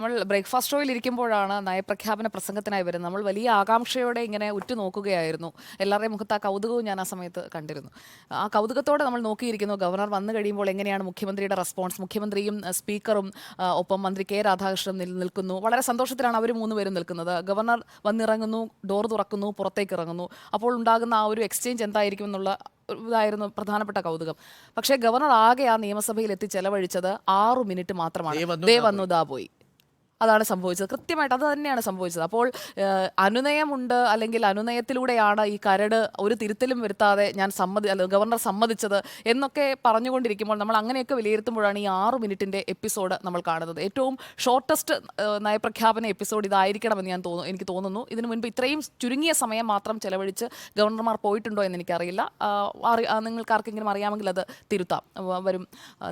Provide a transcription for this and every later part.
നമ്മൾ ബ്രേക്ക്ഫാസ്റ്റ് ഷോയിൽ ഇരിക്കുമ്പോഴാണ് നയപ്രഖ്യാപന പ്രസംഗത്തിനായി വരുന്നത്. നമ്മൾ വലിയ ആകാംക്ഷയോടെ ഇങ്ങനെ ഉറ്റുനോക്കുകയായിരുന്നു എല്ലാവരുടെയും മുഖത്ത് ആ കൗതുകവും ഞാൻ ആ സമയത്ത് കണ്ടിരുന്നു. ആ കൗതുകത്തോടെ നമ്മൾ നോക്കിയിരിക്കുന്നു. ഗവർണർ വന്നു കഴിയുമ്പോൾ എങ്ങനെയാണ് മുഖ്യമന്ത്രിയുടെ റെസ്പോൺസ് മുഖ്യമന്ത്രിയും സ്പീക്കറും ഒപ്പം മന്ത്രി കെ രാധാകൃഷ്ണൻ നിൽക്കുന്നു. വളരെ സന്തോഷത്തിലാണ് അവർ മൂന്നുപേരും നിൽക്കുന്നത്. ഗവർണർ വന്നിറങ്ങുന്നു ഡോർ തുറക്കുന്നു പുറത്തേക്ക് ഇറങ്ങുന്നു. അപ്പോൾ ഉണ്ടാകുന്ന ആ ഒരു എക്സ്ചേഞ്ച് എന്തായിരിക്കും എന്നുള്ള ഇതായിരുന്നു പ്രധാനപ്പെട്ട കൗതുകം. പക്ഷേ ഗവർണർ ആകെ ആ നിയമസഭയിൽ എത്തി ചെലവഴിച്ചത് ആറു മിനിറ്റ് മാത്രമാണ്. ദേ വന്നു, ദേ ദാ വന്നു ദാ പോയി. അതാണ് സംഭവിച്ചത്. കൃത്യമായിട്ട് അത് തന്നെയാണ് സംഭവിച്ചത്. അപ്പോൾ അനുനയമുണ്ട് അല്ലെങ്കിൽ അനുനയത്തിലൂടെയാണ് ഈ കരട് ഒരു തിരുത്തലും വരുത്താതെ ഞാൻ സമ്മതി അല്ല ഗവർണർ സമ്മതിച്ചത് എന്നൊക്കെ പറഞ്ഞുകൊണ്ടിരിക്കുമ്പോൾ നമ്മൾ അങ്ങനെയൊക്കെ വിലയിരുത്തുമ്പോഴാണ് ഈ ആറു മിനിറ്റിന്റെ എപ്പിസോഡ് നമ്മൾ കാണുന്നത്. ഏറ്റവും ഷോർട്ടസ്റ്റ് നയപ്രഖ്യാപന എപ്പിസോഡ് ഇതായിരിക്കണമെന്ന് ഞാൻ തോന്നുന്നു എനിക്ക് തോന്നുന്നു. ഇതിനു മുൻപ് ഇത്രയും ചുരുങ്ങിയ സമയം മാത്രം ചെലവഴിച്ച് ഗവർണർമാർ പോയിട്ടുണ്ടോ എന്ന് എനിക്കറിയില്ല. നിങ്ങൾക്ക് ആർക്കെങ്കിലും അറിയാമെങ്കിൽ അത് തിരുത്താം. വരും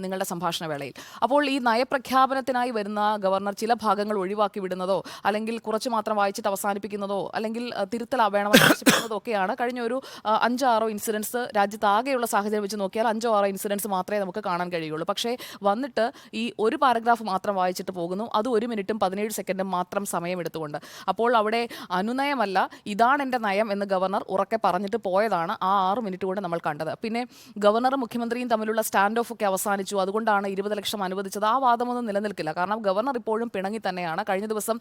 നിങ്ങളുടെ സംഭാഷണ വേളയിൽ അപ്പോൾ ഈ നയപ്രഖ്യാപനത്തിനായി വരുന്ന ഗവർണർ ചില ഭാഗങ്ങൾ ഒഴിവാക്കി വിടുന്നതോ അല്ലെങ്കിൽ കുറച്ച് മാത്രം വായിച്ചിട്ട് അവസാനിപ്പിക്കുന്നതോ അല്ലെങ്കിൽ തിരുത്തൽ വേണമെന്ന് ആവശ്യപ്പെടുന്നതോ ഒക്കെയാണ്. കഴിഞ്ഞ ഒരു അഞ്ചാറോ അഞ്ചോ ആറോ ഇൻസിഡൻസ് രാജ്യത്താകെയുള്ള സാഹചര്യം വെച്ച് നോക്കിയാൽ അഞ്ചോ ആറോ ഇൻസിഡൻസ് മാത്രമേ നമുക്ക് കാണാൻ കഴിയുള്ളൂ. പക്ഷേ വന്നിട്ട് ഈ ഒരു പാരഗ്രാഫ് മാത്രം വായിച്ചിട്ട് പോകുന്നു. അത് ഒരു മിനിറ്റും പതിനേഴ് സെക്കൻഡും മാത്രം സമയമെടുത്തുകൊണ്ട്. അപ്പോൾ അവിടെ അനുനയമല്ല ഇതാണ് എന്റെ നയം എന്ന് ഗവർണർ ഉറക്കെ പറഞ്ഞിട്ട് പോയതാണ് ആ ആറ് മിനിറ്റ് കൊണ്ട് നമ്മൾ കണ്ടത്. പിന്നെ ഗവർണറും മുഖ്യമന്ത്രിയും തമ്മിലുള്ള സ്റ്റാൻഡ് ഓഫ് ഒക്കെ അവസാനിച്ചു. അതുകൊണ്ടാണ് ഇരുപത് ലക്ഷം അനുവദിച്ചത്. ആ വാദമൊന്നും നിലനിൽക്കില്ല. കാരണം ഗവർണർ ഇപ്പോഴും പിണങ്ങി തന്നെയാണ്. കഴിഞ്ഞ ദിവസം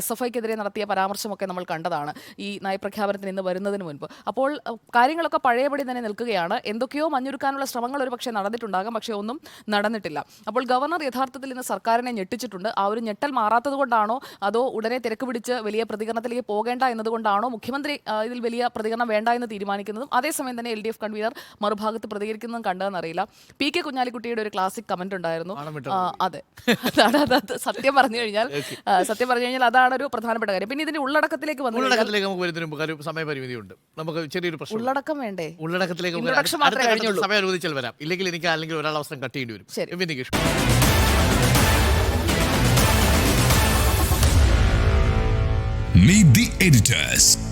എസ് എഫ് ഐക്കെതിരെ നടത്തിയ പരാമർശമൊക്കെ നമ്മൾ കണ്ടതാണ് ഈ നയപ്രഖ്യാപനത്തിന് ഇന്ന് വരുന്നതിന് മുൻപ്. അപ്പോൾ കാര്യങ്ങളൊക്കെ പഴയപടി തന്നെ നിൽക്കുകയാണ്. എന്തൊക്കെയോ മഞ്ഞുരുക്കാനുള്ള ശ്രമങ്ങൾ ഒരു പക്ഷേ നടന്നിട്ടുണ്ടാകാം പക്ഷേ ഒന്നും നടന്നിട്ടില്ല. അപ്പോൾ ഗവർണർ യഥാർത്ഥത്തിൽ ഇന്ന് സർക്കാരിനെ ഞെട്ടിച്ചിട്ടുണ്ട്. ആ ഒരു ഞെട്ടൽ മാറാത്തത് കൊണ്ടാണോ? അതോ ഉടനെ തിരക്ക് പിടിച്ച് വലിയ പ്രതികരണത്തിലേക്ക് പോകേണ്ട എന്നതുകൊണ്ടാണോ? മുഖ്യമന്ത്രി ഇതിൽ വലിയ പ്രതികരണം വേണ്ട എന്ന് തീരുമാനിക്കുന്നതും അതേസമയം തന്നെ എൽ ഡി എഫ് കൺവീനർ മറുഭാഗത്ത് പ്രതികരിക്കുന്നതും കണ്ടതെന്നറിയില്ല പി കെ കുഞ്ഞാലിക്കുട്ടിയുടെ ഒരു ക്ലാസിക് കമന്റ് ഉണ്ടായിരുന്നു. അതെ. അതാണ് അത് അത്. സത്യം പറഞ്ഞു കഴിഞ്ഞാൽ ആ, സത്യം പറഞ്ഞു കഴിഞ്ഞാൽ അതാണ് ഒരു പ്രധാനപ്പെട്ട കാര്യം. പിന്നെ ഇതിന്റെ ഉള്ളടക്കത്തിലേക്ക് വന്നു ഉള്ളടക്കത്തിലേക്ക് നമുക്ക് വരുന്നതിന് മുമ്പ് ഒരു സമയപരിമിതിയുണ്ട്. നമുക്ക് ചെറിയൊരു പ്രശ്നം ഉള്ളടക്കം വേണ്ടേ? ഉള്ളടക്കത്തിലേക്ക് സമയം അനുവദിച്ചാൽ വരാം. ഇല്ലെങ്കിൽ എനിക്ക് അല്ലെങ്കിൽ ഒരാൾ അവസരം കട്ട് ചെയ്യേണ്ടി വരും. ശരി. Meet the editors.